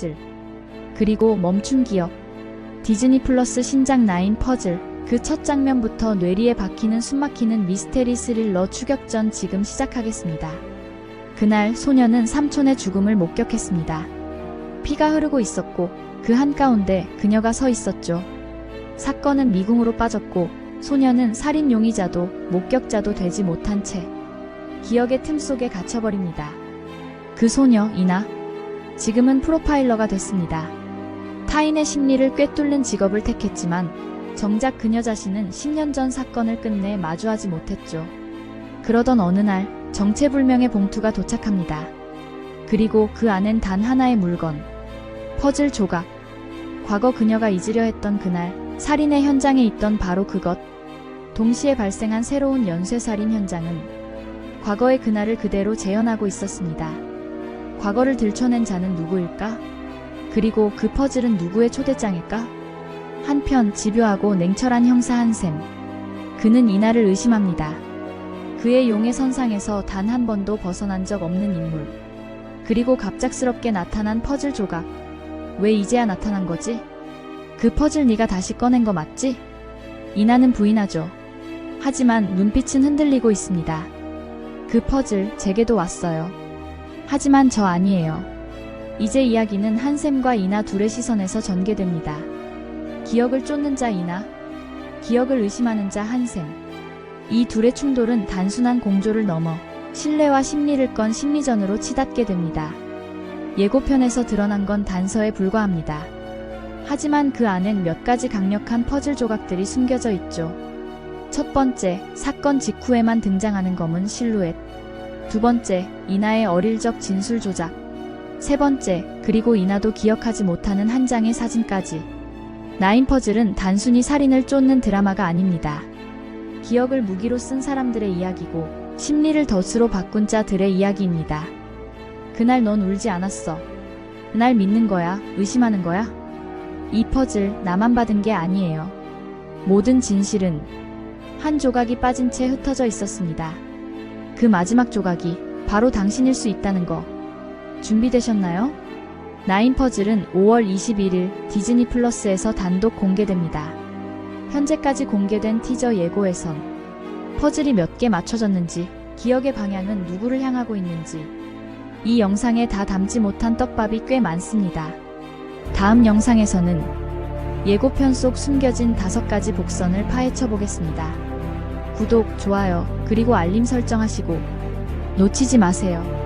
퍼즐. 그리고 멈춘 기억. 디즈니 플러스 신작 9 퍼즐. 그 첫 장면부터 뇌리에 박히는 숨막히는 미스테리 스릴러 추격전 지금 시작하겠습니다. 그날 소녀는 삼촌의 죽음을 목격했습니다. 피가 흐르고 있었고 그 한가운데 그녀가 서 있었죠. 사건은 미궁으로 빠졌고 소녀는 살인 용의자도 목격자도 되지 못한 채 기억의 틈 속에 갇혀버립니다. 그 소녀 이나 지금은 프로파일러가 됐습니다. 타인의 심리를 꿰뚫는 직업을 택했지만 정작 그녀 자신은 10년 전 사건을 끝내 마주하지 못했죠. 그러던 어느 날 정체불명의 봉투가 도착합니다. 그리고 그 안엔 단 하나의 물건. 퍼즐 조각. 과거 그녀가 잊으려 했던 그날 살인의 현장에 있던 바로 그것. 동시에 발생한 새로운 연쇄살인 현장은 과거의 그날을 그대로 재현하고 있었습니다. 과거를 들춰낸 자는 누구일까? 그리고 그 퍼즐은 누구의 초대장일까? 한편 집요하고 냉철한 형사 한샘. 그는 이나를 의심합니다. 그의 용의 선상에서 단 한 번도 벗어난 적 없는 인물. 그리고 갑작스럽게 나타난 퍼즐 조각. 왜 이제야 나타난 거지? 그 퍼즐 네가 다시 꺼낸 거 맞지? 이나는 부인하죠. 하지만 눈빛은 흔들리고 있습니다. 그 퍼즐 제게도 왔어요. 하지만 저 아니에요. 이제 이야기는 한샘과 이나 둘의 시선에서 전개됩니다. 기억을 쫓는 자 이나, 기억을 의심하는 자 한샘. 이 둘의 충돌은 단순한 공조를 넘어 신뢰와 심리를 건 심리전으로 치닫게 됩니다. 예고편에서 드러난 건 단서에 불과합니다. 하지만 그 안엔 몇 가지 강력한 퍼즐 조각들이 숨겨져 있죠. 첫 번째, 사건 직후에만 등장하는 검은 실루엣. 두 번째, 이나의 어릴 적 진술 조작. 세 번째, 그리고 이나도 기억하지 못하는 한 장의 사진까지. 나인 퍼즐은 단순히 살인을 쫓는 드라마가 아닙니다. 기억을 무기로 쓴 사람들의 이야기고 심리를 덫으로 바꾼 자들의 이야기입니다. 그날 넌 울지 않았어. 날 믿는 거야, 의심하는 거야? 이 퍼즐 나만 받은 게 아니에요. 모든 진실은 한 조각이 빠진 채 흩어져 있었습니다. 그 마지막 조각이 바로 당신일 수 있다는 거. 준비되셨나요? 나인 퍼즐은 5월 21일 디즈니 플러스에서 단독 공개됩니다. 현재까지 공개된 티저 예고에선 퍼즐이 몇 개 맞춰졌는지, 기억의 방향은 누구를 향하고 있는지, 이 영상에 다 담지 못한 떡밥이 꽤 많습니다. 다음 영상에서는 예고편 속 숨겨진 다섯 가지 복선을 파헤쳐 보겠습니다. 구독, 좋아요, 그리고 알림 설정하시고 놓치지 마세요.